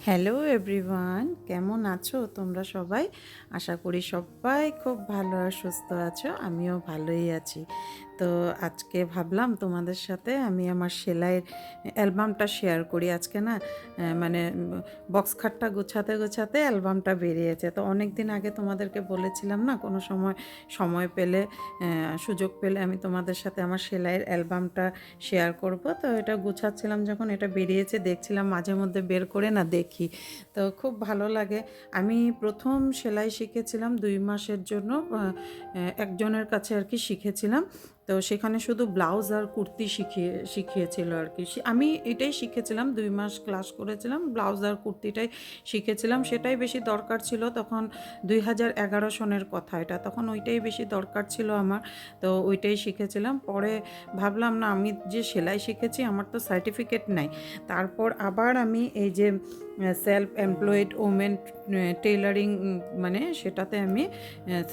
Hello everyone কেমন আছো তোমরা সবাই? আশা করি সবাই খুব ভালো আর সুস্থ আছো। আমিও ভালোই আছি। তো আজকে ভাবলাম তোমাদের সাথে আমি আমার সেলাইয়ের অ্যালবামটা শেয়ার করি। আজকে না মানে বক্স খাটটা গোছাতে গোছাতে অ্যালবামটা বেরিয়েছে। তো অনেক দিন আগে তোমাদেরকে বলেছিলাম না, কোনো সময় সময় পেলে সুযোগ পেলে আমি তোমাদের সাথে আমার সেলাইয়ের অ্যালবামটা শেয়ার করব। তো এটা গোছাচ্ছিলাম যখন এটা বেরিয়েছে, দেখছিলাম মাঝে মধ্যে বের করে না দেখি। তো খুব ভালো লাগে। আমি প্রথম সেলাই শিখেছিলাম দুই মাসের জন্য একজনের কাছে আর কি শিখেছিলাম। তো সেখানে শুধু ব্লাউজ আর কুর্তি শিখিয়ে শিখিয়েছিল আর কি। আমি এটাই শিখেছিলাম, দুই মাস ক্লাস করেছিলাম, ব্লাউজ আর কুর্তিটাই শিখেছিলাম। সেটাই বেশি দরকার ছিল তখন দুই হাজার এগারো সনের কথা, এটা তখন ওইটাই বেশি দরকার ছিল আমার, তো ওইটাই শিখেছিলাম। পরে ভাবলাম, না, আমি যে সেলাই শিখেছি, আমার তো সার্টিফিকেট নাই। তারপর আবার আমি এই যে সেলফ এমপ্লয়েড ওমেন টেইলারিং মানে সেটাতে আমি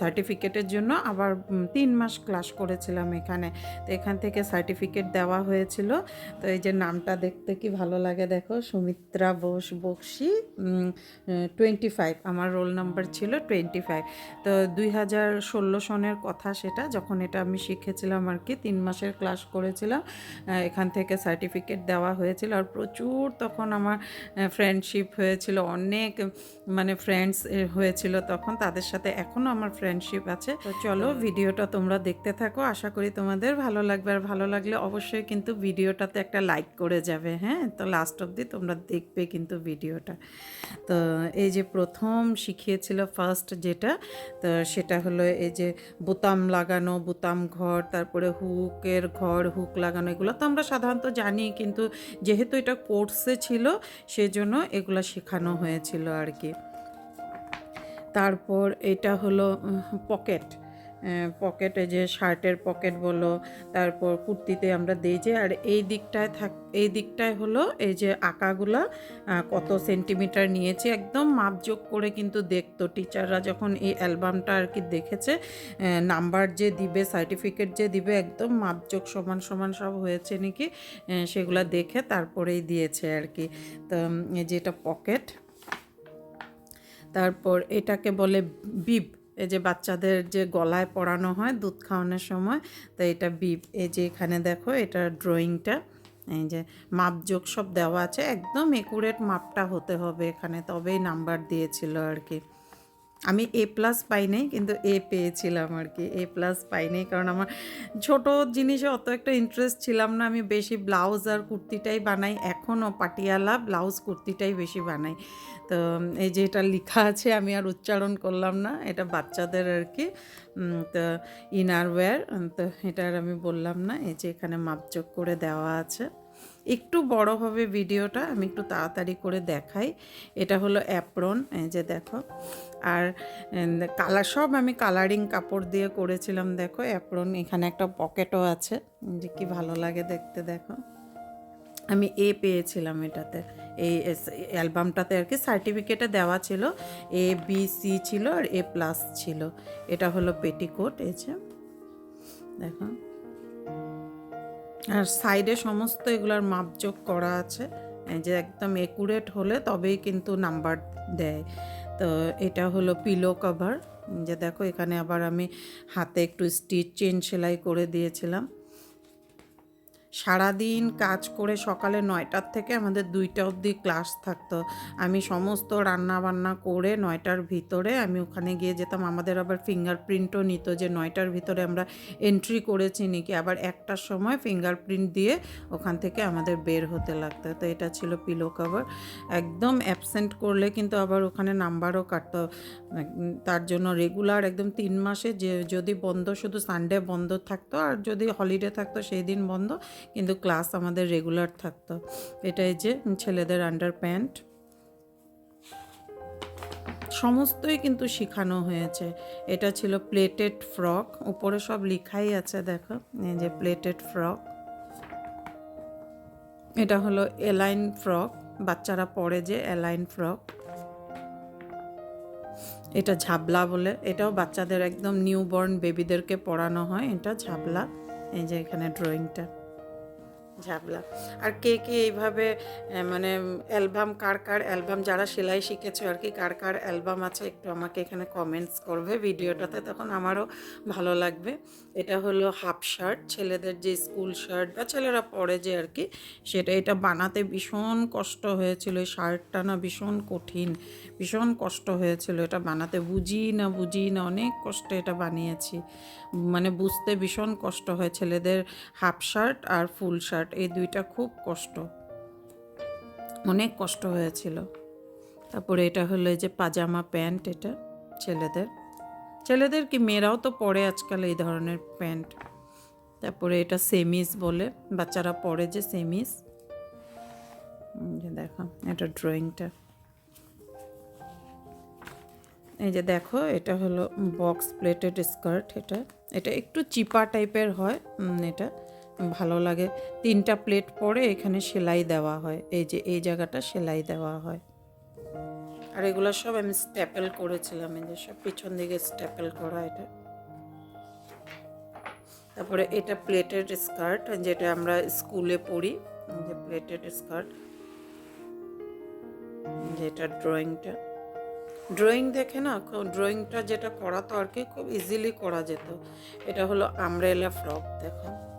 সার্টিফিকেটের জন্য আবার তিন মাস ক্লাস করেছিলাম এখানে। তো এখান থেকে সার্টিফিকেট দেওয়া হয়েছিল। তো এই যে নামটা দেখতে কি ভালো লাগে দেখো, সুমিত্রা বোস বক্সি টোয়েন্টি ফাইভ আমার রোল নাম্বার ছিল টোয়েন্টি ফাইভ তো দুই হাজার ষোলো সনের কথা সেটা, যখন এটা আমি শিখেছিলাম আর কি, তিন মাসের ক্লাস করেছিলাম এখান থেকে সার্টিফিকেট দেওয়া হয়েছিল। আর প্রচুর তখন আমার ফ্রেন্ডশিপ হয়েছিল অনেক মানে ফ্রেন্ডস হয়েছিল তখন তাদের সাথে এখনও আমার ফ্রেন্ডশিপ আছে। তো চলো ভিডিওটা তোমরা দেখতে থাকো আশা করি তোমাদের ভালো লাগবে। আর ভালো লাগলে অবশ্যই কিন্তু ভিডিওটাতে একটা লাইক করে যাবে হ্যাঁ? তো লাস্ট অবধি তোমরা দেখবে কিন্তু ভিডিওটা। তো এই যে প্রথম শিখিয়েছিল ফার্স্ট যেটা তো সেটা হলো এই যে বোতাম লাগানো বোতাম ঘর তারপরে হুকের ঘর হুক লাগানো এগুলো তো আমরা সাধারণত জানি কিন্তু যেহেতু এটা কোর্সে ছিল সেজন্য এগুলো শেখানো হয়েছিল আর কি। তারপর এটা হলো পকেট। পকেটে যে শার্টের পকেট বলো, তারপর কুর্তিতে আমরা দিই যে, আর এই দিকটায় থাক, এই দিকটায় হলো এই যে আঁকাগুলা কত সেন্টিমিটার নিয়েছে, একদম মাপযোগ করে কিন্তু দেখতো। টিচাররা যখন এই অ্যালবামটা আর কি দেখেছে নাম্বার যে দিবে, সার্টিফিকেট যে দিবে, একদম মাপযোগ সমান সমান সব হয়েছে নাকি সেগুলা দেখে তারপরেই দিয়েছে আর কি। তো এই যে এটা পকেট, তারপর এটাকে বলে বিব এই যে বাচ্চাদের যে গলায় পরানো হয় দুধ খাওয়ানোর সময়, তো এটা বিপ, এই যে এখানে দেখো এটা ড্রয়িংটা, এই যে মাপযোগ সব দেওয়া আছে, একদম একুরেট মাপটা হতে হবে এখানে, তবেই নাম্বার দিয়েছিল আর কি। আমি এ প্লাস পাই নাই, কিন্তু এ পেয়েছিলাম আর কি এ প্লাস পাই নাই, কারণ আমার ছোট জিনিসে অত একটা ইন্টারেস্ট ছিলাম না। আমি বেশি ব্লাউজ আর কুর্তিটাই বানাই। এখনও পাটিয়ালা ব্লাউজ কুর্তিটাই বেশি বানাই। তো এই যে এটা লেখা আছে, আমি আর উচ্চারণ করলাম না। এটা বাচ্চাদের আর কি তো ইনার ওয়্যার তো এটা আর আমি বললাম না। এই যে এখানে মাপযোগ করে দেওয়া আছে। একটু বড় হবে ভিডিওটা, আমি একটু তাড়াতাড়ি করে দেখাই। এটা হলো অ্যাপ্রন এই যে দেখো। আর কালার সব আমি কালারিং কাপড় দিয়ে করেছিলাম, দেখো অ্যাপ্রন এখানে একটা পকেটও আছে, যে কি ভালো লাগে দেখতে, দেখো। আমি এ পেয়েছিলাম এটাতে। এই অ্যালবামটাতে আর কি সার্টিফিকেটে দেওয়া ছিল। এ বি সি ছিল আর এ প্লাস ছিল। এটা হলো পেটিকোট এই যে। দেখো। আর সাইডে সমস্ত এগুলার মাপযোগ করা আছে। যে একদম একুরেট হলে তবেই কিন্তু নাম্বার দেয়। তো এটা হলো পিলো কভার যে দেখো, এখানে আবার আমি হাতে একটু স্টিচ চেন সেলাই করে দিয়েছিলাম। সারাদিন কাজ করে সকালে নয়টার থেকে আমাদের দুইটা অবধি ক্লাস থাকতো। আমি সমস্ত রান্না বান্না করে নয়টার ভিতরে আমি ওখানে গিয়ে যেতাম। আমাদের আবার ফিঙ্গারপ্রিন্টও নিত যে নয়টার ভিতরে আমরা এন্ট্রি করেছি নাকি। আবার একটার সময় ফিঙ্গারপ্রিন্ট দিয়ে ওখান থেকে আমাদের বের হতে লাগতো। তো এটা ছিল পিলো কভার একদম অ্যাবসেন্ট করলে কিন্তু আবার ওখানে নাম্বারও কাটতো। তার জন্য রেগুলার একদম তিন মাসে যে যদি বন্ধ, শুধু সানডে বন্ধ থাকতো। আর যদি হলিডে থাকতো, সেই দিন বন্ধ। কিন্তু ক্লাস আমাদের রেগুলার থাকতো। এটাই যে ছেলেদের আন্ডার প্যান্ট সমস্তই কিন্তু শেখানো হয়েছে। এটা ছিল প্লেটেড ফ্রক উপরে সব লেখাই আছে, দেখো। এই যে প্লেটেড ফ্রক এটা হলো এলাইন ফ্রক বাচ্চারা পরে যে এলাইন ফ্রক এটা ঝাবলা বলে। এটাও বাচ্চাদের একদম নিউ বর্ন বেবিদেরকে পড়ানো হয়। এটা ঝাবলা। এই যে এখানে ড্রয়িংটা ঝাবলা আর কে কে এইভাবে মানে অ্যালবাম, কার কার অ্যালবাম যারা সেলাই শিখেছে আর কি, কার কার অ্যালবাম আছে একটু আমাকে এখানে কমেন্টস করবে ভিডিওটাতে, তখন আমারও ভালো লাগবে। এটা হলো হাফ শার্ট, ছেলেদের যে স্কুল শার্ট বা ছেলেরা পরে যে আর কি, সেটা, এটা বানাতে ভীষণ কষ্ট হয়েছিল। এই শার্টটা না ভীষণ কঠিন, ভীষণ কষ্ট হয়েছিল। এটা বানাতে বুঝি না বুঝি না, অনেক কষ্টে এটা বানিয়েছি। মানে বুঝতে ভীষণ কষ্ট হয় ছেলেদের হাফ শার্ট আর ফুল শার্ট। এই দুইটা খুব কষ্ট। অনেক কষ্ট হয়েছিল। তারপরে এটা হলো যে পাজামা প্যান্ট এটা ছেলেদের। ছেলেদের কি মেয়েরাও তো পরে আজকাল এই ধরনের প্যান্ট। তারপরে এটা সেমিস বলে, বাচ্চারা পরে যে সেমিস যে দেখো, এটা ড্রয়িংটা। এই যে দেখো, এটা হলো বক্স প্লেটেড স্কার্ট এটা। এটা একটু চিপা টাইপের হয় এটা। ভালো লাগে। তিনটা প্লেট পরে এখানে সেলাই দেওয়া হয়। এই যে, এই জায়গাটা সেলাই দেওয়া হয়। আর এগুলো সব আমি স্ট্যাপেল করেছিলাম। এই যে, সব পিছন দিকে স্ট্যাপেল করা এটা। তারপরে এটা প্লেটেড স্কার্ট, যেটা আমরা স্কুলে পড়ি যে প্লেটেড স্কার্ট। যেটা ড্রয়িংটা। ড্রয়িং দেখে না ড্রয়িংটা যেটা করাতো আর কি, খুব ইজিলি করা যেত। এটা হলো আমরেলা ফ্রক, দেখো।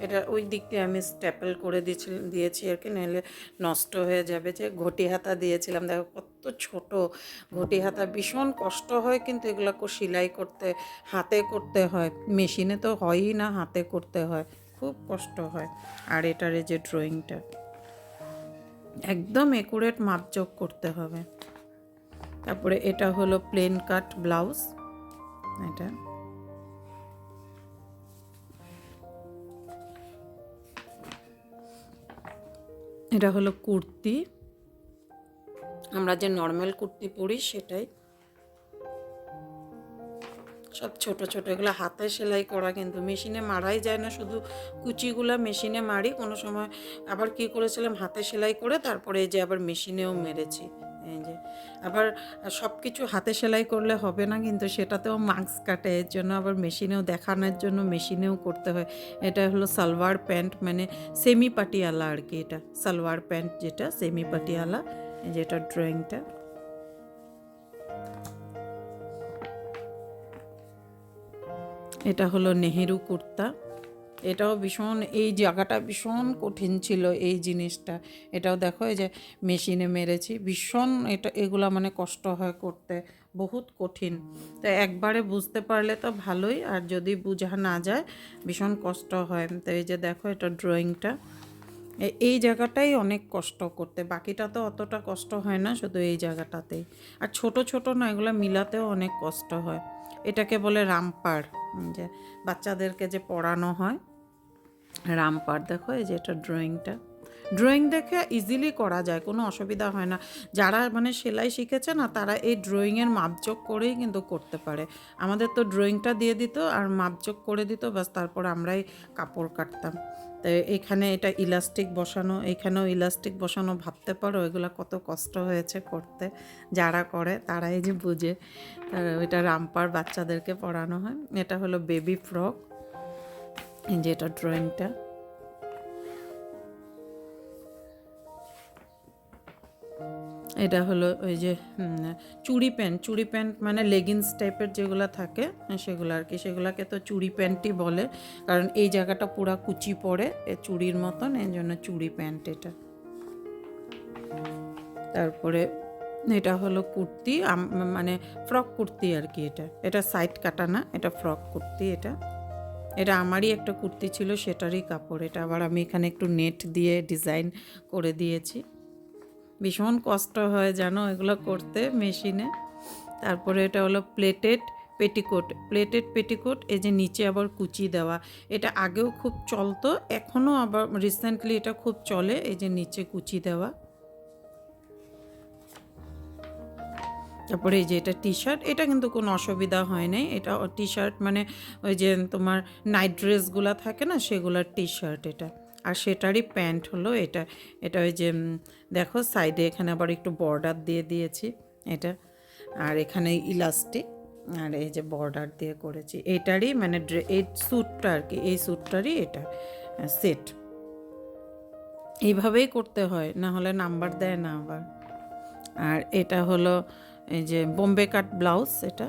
এটা ওই দিক আমি স্ট্যাপেল করে দিয়েছিল দিয়েছি আর কি, নাহলে নষ্ট হয়ে যাবে। যে ঘটি হাতা দিয়েছিলাম, দেখো কত ছোট ঘটি হাতা ভীষণ কষ্ট হয় কিন্তু এগুলো কো- সেলাই করতে, হাতে করতে হয়। মেশিনে তো হয়ই না, হাতে করতে হয়। খুব কষ্ট হয়। আর এটার এই যে ড্রয়িংটা একদম একুরেট মাপজোক করতে হবে। তারপরে এটা হলো প্লেন কাট ব্লাউজ এটা। এটা হলো কুর্তি। আমরা যে নর্মাল কুর্তি পরি সেটাই। সব ছোট ছোট, এগুলো হাতে সেলাই করা কিন্তু মেশিনে মারাই যায় না, শুধু কুচিগুলো মেশিনে মারি। কোনো সময় আবার কি করেছিলাম, হাতে সেলাই করে তারপরে এই যে আবার মেশিনেও মেরেছি। এই যে, আবার সব কিছু হাতে সেলাই করলে হবে না, কিন্তু সেটাতেও মাস্ক কাটে, এর জন্য আবার মেশিনেও দেখানোর জন্য মেশিনেও করতে হয়। এটা হলো সালোয়ার প্যান্ট মানে সেমি পাটিয়ালা আর কি এটা, সালোয়ার প্যান্ট যেটা সেমি পাটিয়ালা এই যে এটা ড্রয়িংটা এটা হলো নেহেরু কুর্তা। এটাও ভীষণ এই জায়গাটা ভীষণ কঠিন ছিল এই জিনিসটা। এটাও দেখো এই যে মেশিনে মেরেছি ভীষণ এটা এগুলা মানে কষ্ট হয় করতে বহুত কঠিন। তো একবারে বুঝতে পারলে তো ভালোই আর যদি বোঝা না যায় ভীষণ কষ্ট হয়। তো এই যে দেখো এটা ড্রয়িংটা এই জায়গাটাই অনেক কষ্ট করতে। বাকিটা তো অতটা কষ্ট হয় না শুধু এই জায়গাটাতেই। আর ছোট ছোট না এগুলো মিলাতেও অনেক কষ্ট হয়। এটাকে বলে রামপার উম, যে বাচ্চাদেরকে যে পড়ানো হয় রামপার দেখো এই যে এটা ড্রয়িংটা ড্রয়িং দেখে ইজিলি করা যায়, কোনো অসুবিধা হয় না। যারা মানে সেলাই শিখেছে না, তারা এই ড্রয়িংয়ের মাপজোক করেই কিন্তু করতে পারে। আমাদের তো ড্রয়িংটা দিয়ে দিত, আর মাপজোক করে দিত, ব্যাস তারপর আমরাই কাপড় কাটতাম। তো এখানে এটা ইলাস্টিক বসানো, এখানেও ইলাস্টিক বসানো, ভাবতে পারো এগুলো কত কষ্ট হয়েছে করতে, যারা করে তারাই যে বুঝে। ওইটা রামপার বাচ্চাদেরকে পড়ানো হয়, এটা হলো বেবি ফ্রক যে এটা ড্রয়িংটা এটা হলো ওই যে চুড়ি প্যান্ট। চুড়ি প্যান্ট মানে লেগিংস টাইপের যেগুলো থাকে, সেগুলো আর কি। সেগুলোকে তো চুড়ি প্যান্টই বলে। কারণ এই জায়গাটা পুরা কুচি পড়ে এ চুড়ির মতন এই জন্য চুড়ি প্যান্ট এটা। তারপরে এটা হলো কুর্তি মানে ফ্রক কুর্তি আর কি এটা। এটা সাইড কাটা না, এটা ফ্রক কুর্তি এটা। এটা আমারই একটা কুর্তি ছিল, সেটারই কাপড়। এটা আবার আমি এখানে একটু নেট দিয়ে ডিজাইন করে দিয়েছি। ভীষণ কষ্ট হয় জানো এগুলো করতে মেশিনে। তারপরে এটা হলো প্লেটেড পেটিকোট। প্লেটেড পেটিকোট, এই যে নিচে আবার কুচি দেওয়া। এটা আগেও খুব চলতো, এখনও আবার রিসেন্টলি এটা খুব চলে, এই যে নিচে কুচি দেওয়া। তারপরে এই যে এটা টি শার্ট এটা কিন্তু কোনো অসুবিধা হয় নাই। এটা টি শার্ট মানে ওই যে তোমার নাইট ড্রেসগুলো থাকে না, সেগুলোর টি শার্ট এটা। আর সেটারই প্যান্ট হলো এটা। এটা ওই যে দেখো সাইডে এখানে আবার একটু বর্ডার দিয়ে দিয়েছি এটা। আর এখানে ইলাস্টিক। আর এই যে বর্ডার দিয়ে করেছি। এটারই মানে এই স্যুটটা আর কি, এই স্যুটটারই এটা সেট এইভাবেই করতে হয়, না হলে নাম্বার দেয় না আবার। আর এটা হলো এই যে বোম্বে কাট ব্লাউজ এটা।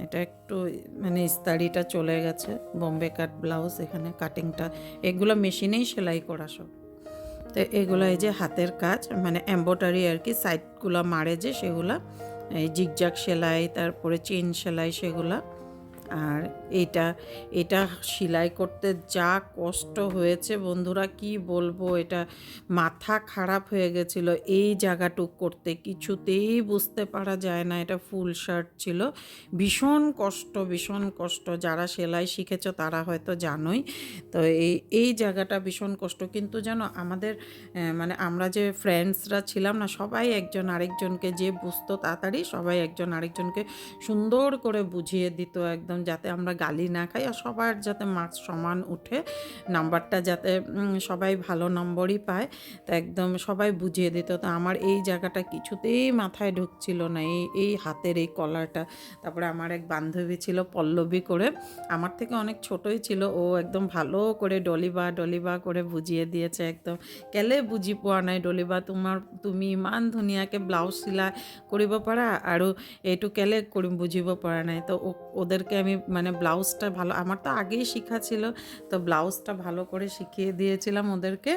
এটা একটু মানে ইস্তারিটা চলে গেছে। বোম্বে কাট ব্লাউজ, এখানে কাটিংটা, এগুলো মেশিনেই সেলাই করা সব। তো এগুলো এই যে হাতের কাজ মানে এম্ব্রয়ডারি আর কি, সাইডগুলো মারে যে সেগুলো, এই জিগজাগ সেলাই, তারপরে চেন সেলাই সেগুলা। আর এটা এটা সেলাই করতে যা কষ্ট হয়েছে বন্ধুরা, কি বলব? এটা মাথা খারাপ হয়ে গেছিল। এই জায়গাটুক করতে কিছুতেই বুঝতে পারা যায় না, এটা ফুল শার্ট ছিল। ভীষণ কষ্ট ভীষণ কষ্ট। যারা সেলাই শিখেছ তারা হয়তো জানোই। তো এই এই জায়গাটা ভীষণ কষ্ট। কিন্তু যেন আমাদের মানে আমরা যে ফ্রেন্ডসরা ছিলাম না, সবাই একজন আরেকজনকে যে বুঝতো তাড়াতাড়ি সবাই একজন আরেকজনকে সুন্দর করে বুঝিয়ে দিত, একদম যাতে আমরা গালি না খাই আর সবার যাতে মার্কস সমান উঠে, নাম্বারটা যাতে সবাই ভালো নম্বরই পায়। তা একদম সবাই বুঝিয়ে দিত। তো আমার এই জায়গাটা কিছুতেই মাথায় ঢুকছিল না, এই এই হাতের এই কলারটা তারপরে আমার এক বান্ধবী ছিল পল্লবী করে, আমার থেকে অনেক ছোটই ছিল। ও একদম ভালো করে ডলিবা ডলিবা করে বুঝিয়ে দিয়েছে একদম। কেলে বুজি পোৱা নাই ডলিবা তোমাৰ তুমি ইমান ধুনীয়াকৈ ব্লাউজ চিলাই কৰিব পাৰা আৰু এইটো কেলে কৰিম বুজিব পৰা নাই। তো ওদেরকে আমি মানে ব্লাউজটা ভালো, আমার তো আগেই শেখা ছিল, তো ব্লাউজটা ভালো করে শিখিয়ে দিয়েছিলাম ওদেরকে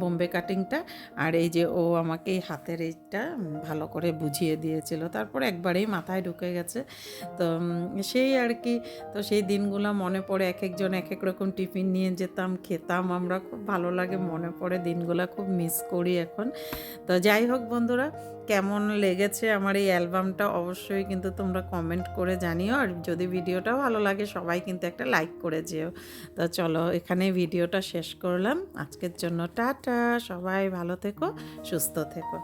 বোম্বে কাটিংটা। আর এই যে ও আমাকে এই হাতের এইটা ভালো করে বুঝিয়ে দিয়েছিল। তারপর একবারেই মাথায় ঢুকে গেছে। তো সেই আর কি, তো সেই দিনগুলো মনে পড়ে এক একজন এক এক রকম টিফিন নিয়ে যেতাম, খেতাম। আমরা খুব ভালো লাগে, মনে পড়ে দিনগুলো, খুব মিস করি এখন। তো যাই হোক বন্ধুরা কেমন লেগেছে আমার এই অ্যালবামটা অবশ্যই কিন্তু তোমরা কমেন্ট করে জানিও। আর যদি ভিডিওটা ভালো লাগে, সবাই কিন্তু একটা লাইক করে যেও। তো চলো, এখানে ভিডিওটা শেষ করলাম। আজকের জন্য টাটা, সবাই ভালো থেকো, সুস্থ থেকো।